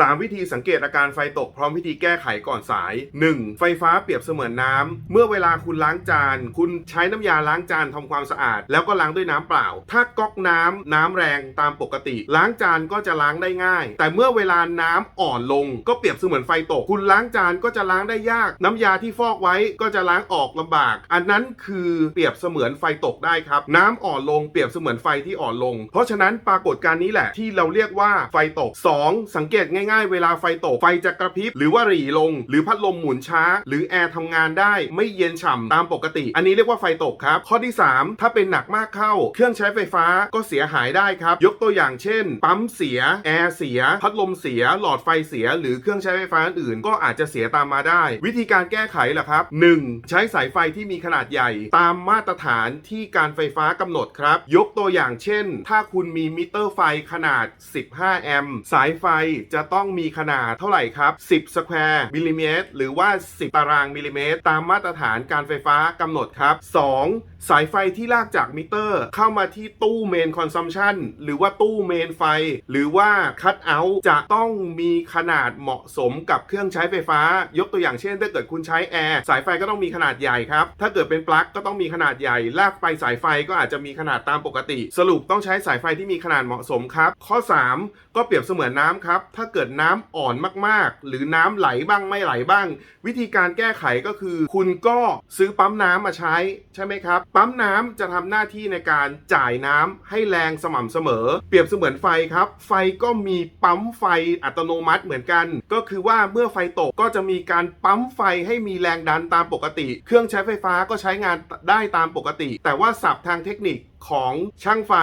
3 วิธีสังเกตอาการไฟตกพร้อมวิธีแก้ไขก่อนสาย 1. ไฟฟ้าเปรียบเสมือนน้ำ เมื่อเวลาคุณล้างจาน คุณใช้น้ำยาล้างจานทำความสะอาด แล้วก็ล้างด้วยน้ำเปล่า ถ้าก๊อกน้ำน้ำแรงตามปกติ ล้างจานก็จะล้างได้ง่าย แต่เมื่อเวลาน้ำอ่อนลง ก็เปรียบเสมือนไฟตก คุณล้างจานก็จะล้างได้ยาก น้ำยาที่ฟอกไว้ก็จะล้างออกลำบาก อันนั้นคือเปรียบเสมือนไฟตกได้ครับ น้ำอ่อนลงเปรียบเสมือนไฟที่อ่อนลง เพราะฉะนั้นปรากฏการณ์นี้แหละที่เราเรียกว่าไฟตก 2. สังเกตง่ายๆ เวลาไฟตก ไฟจะกระพริบ หรือว่าหรี่ลง หรือพัดลมหมุนช้า หรือแอร์ทำงานได้ไม่เย็นฉ่ำตามปกติ อันนี้เรียกว่าไฟตกครับ ข้อที่ 3 ถ้าเป็นหนักมากเข้า เครื่องใช้ไฟฟ้าก็เสียหายได้ครับ ยกตัวอย่างเช่น ปั๊มเสีย แอร์เสีย พัดลมเสีย หลอดไฟเสีย หรือเครื่องใช้ไฟฟ้าอื่นก็อาจจะเสียตามมาได้ วิธีการแก้ไขล่ะครับ 1. ใช้สายไฟที่มีขนาดใหญ่ ตามมาตรฐานที่การไฟฟ้ากำหนดครับ ยกตัวอย่างเช่น ถ้าคุณมีมิเตอร์ไฟขนาด 15 แอมป์สายไฟจะต้อง้องมีขนาดเท่าไหร่ครับ 10 สแควร์มิลลิเมตร หรือว่า 10 ตารางมิลลิเมตร ตามมาตรฐานการไฟฟ้ากำหนดครับ 2. สายไฟที่ลากจากมิเตอร์ เข้ามาที่ตู้เมนคอนซัมชันหรือว่าตู้เมนไฟ หรือว่าคัตเอาท์จะต้องมีขนาดเหมาะสมกับเครื่องใช้ไฟฟ้า ยกตัวอย่างเช่น ถ้าเกิดคุณใช้แอร์สายไฟก็ต้องมีขนาดใหญ่ครับ ถ้าเกิดเป็นปลั๊กก็ต้องมีขนาดใหญ่ ลากไปสายไฟก็อาจจะมีขนาดตามปกติ สรุปต้องใช้สายไฟที่มีขนาดเหมาะสมครับ ข้อ 3 ก็เปรียบเสมือนน้ำครับถ้าเกิดกิดน้ำอ่อนมากๆ หรือน้ำไหลบ้างไม่ไหลบ้าง วิธีการแก้ไขก็คือ คุณก็ซื้อปั๊มน้ำมาใช้ใช่ไหมครับ ปั๊มน้ำจะทำหน้าที่ในการจ่ายน้ำให้แรงสม่ำเสมอ เปรียบเสมือนไฟครับ ไฟก็มีปั๊มไฟอัตโนมัติเหมือนกัน ก็คือว่าเมื่อไฟตกก็จะมีการปั๊มไฟให้มีแรงดันตามปกติ เครื่องใช้ไฟฟ้าก็ใช้งานได้ตามปกติ แต่ว่าศัพท์ทางเทคนิคของช่างไฟ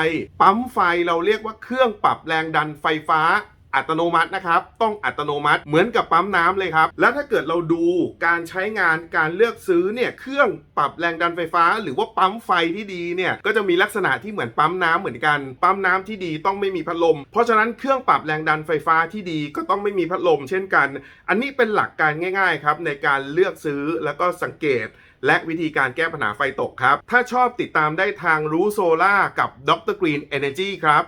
ปั๊มไฟเราเรียกว่าเครื่องปรับแรงดันไฟฟ้า อัตโนมัตินะครับ ต้องอัตโนมัติเหมือนกับปั๊มน้ำเลยครับ แล้วถ้าเกิดเราดูการใช้งานการเลือกซื้อเนี่ยเครื่องปรับแรงดันไฟฟ้า หรือว่าปั๊มไฟที่ดีเนี่ยก็จะมีลักษณะที่เหมือนปั๊มน้ำเหมือนกัน ปั๊มน้ำที่ดีต้องไม่มีพัดลม เพราะฉะนั้นเครื่องปรับแรงดันไฟฟ้าที่ดีก็ต้องไม่มีพัดลม เช่นกัน อันนี้เป็นหลักการง่ายๆครับในการเลือกซื้อแล้วก็สังเกตและวิธีการแก้ปัญหาไฟตกครับ ถ้าชอบติดตามได้ทางรู้โซล่ากับดรกรีนเอเนจีครับ